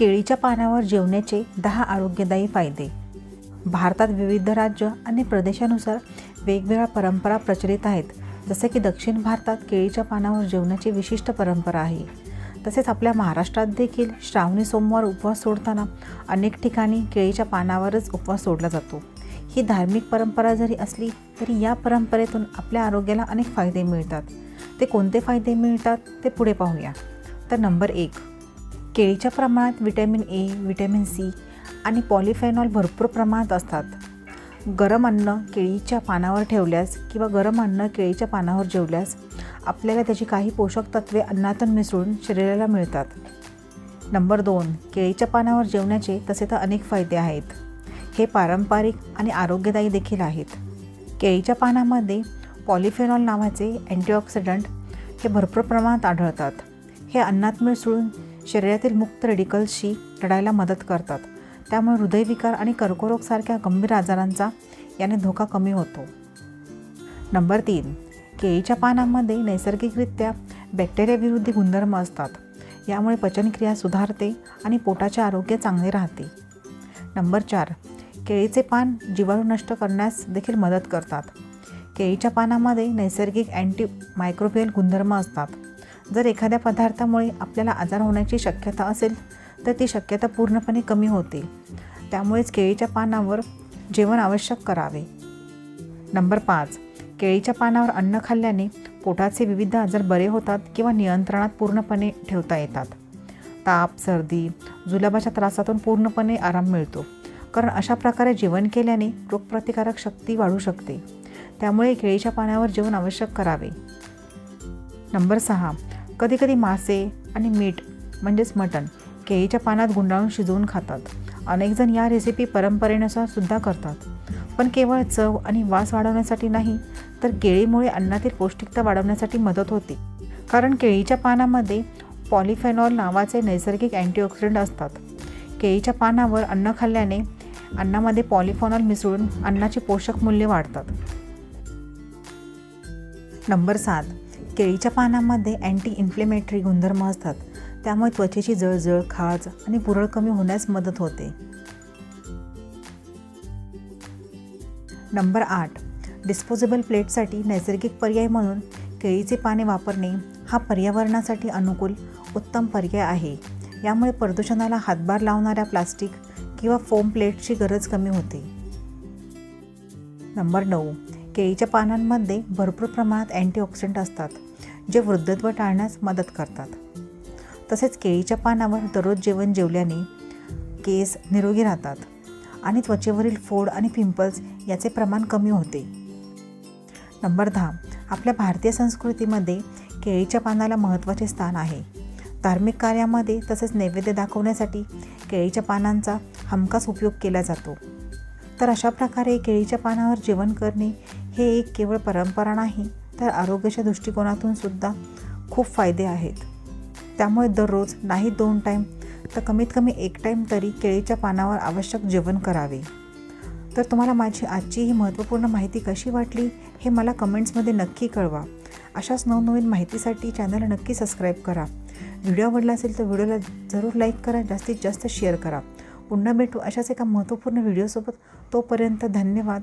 केळीच्या पानावर जेवण्याचे दहा आरोग्यदायी फायदे. भारतात विविध राज्य आणि प्रदेशानुसार वेगवेगळ्या परंपरा प्रचलित आहेत. जसे की दक्षिण भारतात केळीच्या पानावर जेवण्याची विशिष्ट परंपरा आहे. तसेच आपल्या महाराष्ट्रात देखील श्रावणी सोमवार उपवास सोडताना अनेक ठिकाणी केळीच्या पानावरच उपवास सोडला जातो. ही धार्मिक परंपरा जरी असली तरी या परंपरेतून आपल्या आरोग्याला अनेक फायदे मिळतात. ते कोणते फायदे मिळतात ते पुढे पाहूया. तर नंबर एक केळीच्या प्रमाणात विटॅमिन ए विटॅमिन सी आणि पॉलिफेनॉल भरपूर प्रमाणात असतात. गरम अन्न केळीच्या पानावर ठेवल्यास किंवा गरम अन्न केळीच्या पानावर जेवल्यास आपल्याला त्याची काही पोषक तत्वे अन्नातून मिसळून शरीराला मिळतात. नंबर दोन केळीच्या पानावर जेवण्याचे तसे तर अनेक फायदे आहेत. हे पारंपरिक आणि आरोग्यदायी देखील आहेत. केळीच्या पानामध्ये पॉलिफेनॉल नावाचे अँटीऑक्सिडंट हे भरपूर प्रमाणात आढळतात. हे अन्नात मिसळून शरीरातील मुक्त रेडिकल्सशी लढायला मदत करतात. त्यामुळे हृदयविकार आणि कर्करोगसारख्या गंभीर आजारांचा याने धोका कमी होतो. नंबर तीन केळीच्या पानांमध्ये नैसर्गिकरित्या बॅक्टेरियाविरुद्धी गुणधर्म असतात. यामुळे पचनक्रिया सुधारते आणि पोटाचे आरोग्य चांगले राहते. नंबर चार केळीचे पान जीवाणू नष्ट करण्यास देखील मदत करतात. केळीच्या पानामध्ये नैसर्गिक अँटी मायक्रोबियल गुणधर्म असतात. जर एखाद्या पदार्थामुळे आपल्याला आजार होण्याची शक्यता असेल तर ती शक्यता पूर्णपणे कमी होते. त्यामुळेच केळीच्या पानावर जेवण आवश्यक करावे. नंबर पाच. केळीच्या पानावर अन्न खाल्ल्याने पोटाचे विविध आजार बरे होतात किंवा नियंत्रणात पूर्णपणे ठेवता येतात. ताप सर्दी जुलाबाच्या त्रासातून पूर्णपणे आराम मिळतो कारण अशा प्रकारे जेवण केल्याने रोगप्रतिकारक शक्ती वाढू शकते. त्यामुळे केळीच्या पानावर जेवण आवश्यक करावे. नंबर सहा. कधीकधी मासे आणि मीठ म्हणजेच मटण केळीच्या पानात गुंडाळून शिजवून खातात. अनेकजण या रेसिपी परंपरेनुसार सुद्धा करतात. पण केवळ चव आणि वास वाढवण्यासाठी नाही तर केळीमुळे अन्नातील पौष्टिकता वाढवण्यासाठी मदत होते. कारण केळीच्या पानामध्ये पॉलिफेनॉल नावाचे नैसर्गिक अँटीऑक्सिडंट असतात. केळीच्या पानावर अन्न खाल्ल्याने अन्नामध्ये पॉलिफेनॉल मिसळून अन्नाची पोषक मूल्ये वाढतात. नंबर सात केळीच्या पानामध्ये अँटी इन्फ्लेमेटरी गुणधर्म असतात. त्यामुळे त्वचेची जळजळ खाज आणि पुरळ कमी होण्यास मदत होते. नंबर आठ. डिस्पोजेबल प्लेटसाठी नैसर्गिक पर्याय म्हणून केळीचे पाने वापरणे हा पर्यावरणासाठी अनुकूल उत्तम पर्याय आहे. यामुळे प्रदूषणाला हातभार लावणाऱ्या प्लास्टिक किंवा फोम प्लेटची गरज कमी होते. नंबर नऊ. केळीच्या पानांमध्ये भरपूर प्रमाणात अँटीऑक्सिडंट असतात जे वृद्धत्व टाळण्यास मदत करतात. तसेच केळीच्या पानावर दररोज जेवण जेवल्याने केस निरोगी राहतात आणि त्वचेवरील फोड आणि पिंपल्स याचे प्रमाण कमी होते. नंबर दहा आपल्या भारतीय संस्कृतीमध्ये केळीच्या पानाला महत्त्वाचे स्थान आहे. धार्मिक कार्यामध्ये तसेच नैवेद्य दाखवण्यासाठी केळीच्या पानांचा हमखास उपयोग केला जातो. तर अशा प्रकारे केळीच्या पानावर जेवण करणे हे एक केवळ परंपरा नाही तर आरोग्याच्या दृष्टिकोनातून सुद्धा खूप फायदे आहेत. त्यामुळे दररोज नाही दोन टाईम तर कमीत कमी एक टाईम तरी केळीच्या पानावर आवश्यक जेवण करावे. तर तुम्हाला माझी आजची ही महत्त्वपूर्ण माहिती कशी वाटली हे मला कमेंट्समध्ये नक्की कळवा. अशाच नवनवीन माहितीसाठी चॅनलला नक्की सबस्क्राईब करा. व्हिडिओ आवडला असेल तर व्हिडिओला जरूर लाईक करा जास्तीत जास्त शेअर करा. पुन्हा भेटू अशाच एका महत्त्वपूर्ण व्हिडिओसोबत तोपर्यंत धन्यवाद.